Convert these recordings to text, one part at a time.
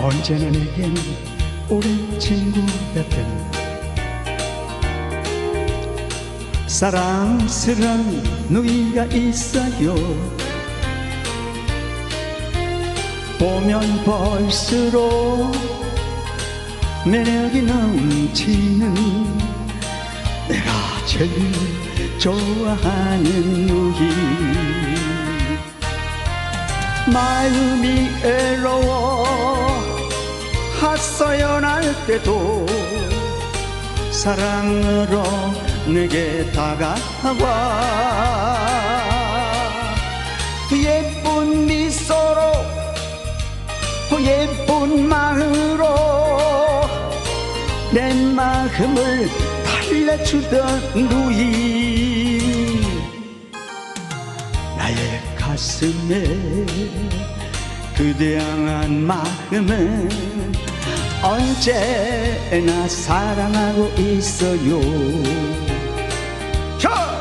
언제나 내겐 오랜 친구 같은 사랑스런 누이가 있어요. 보면 볼수록 매력이 넘치는 내가 제일 좋아하는 누이 마음이 외로워 핫서연할 때도 사랑으로 내게 다가와. 예쁜 미소로 예쁜 마음으로 내 마음을 달래주던 누이. 나의 가슴에 그대 향한 마음은 언제나 사랑하고 있어요 자!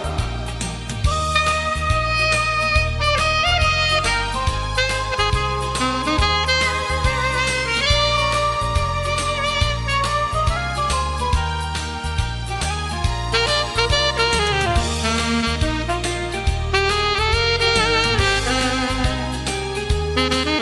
언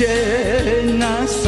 llenas.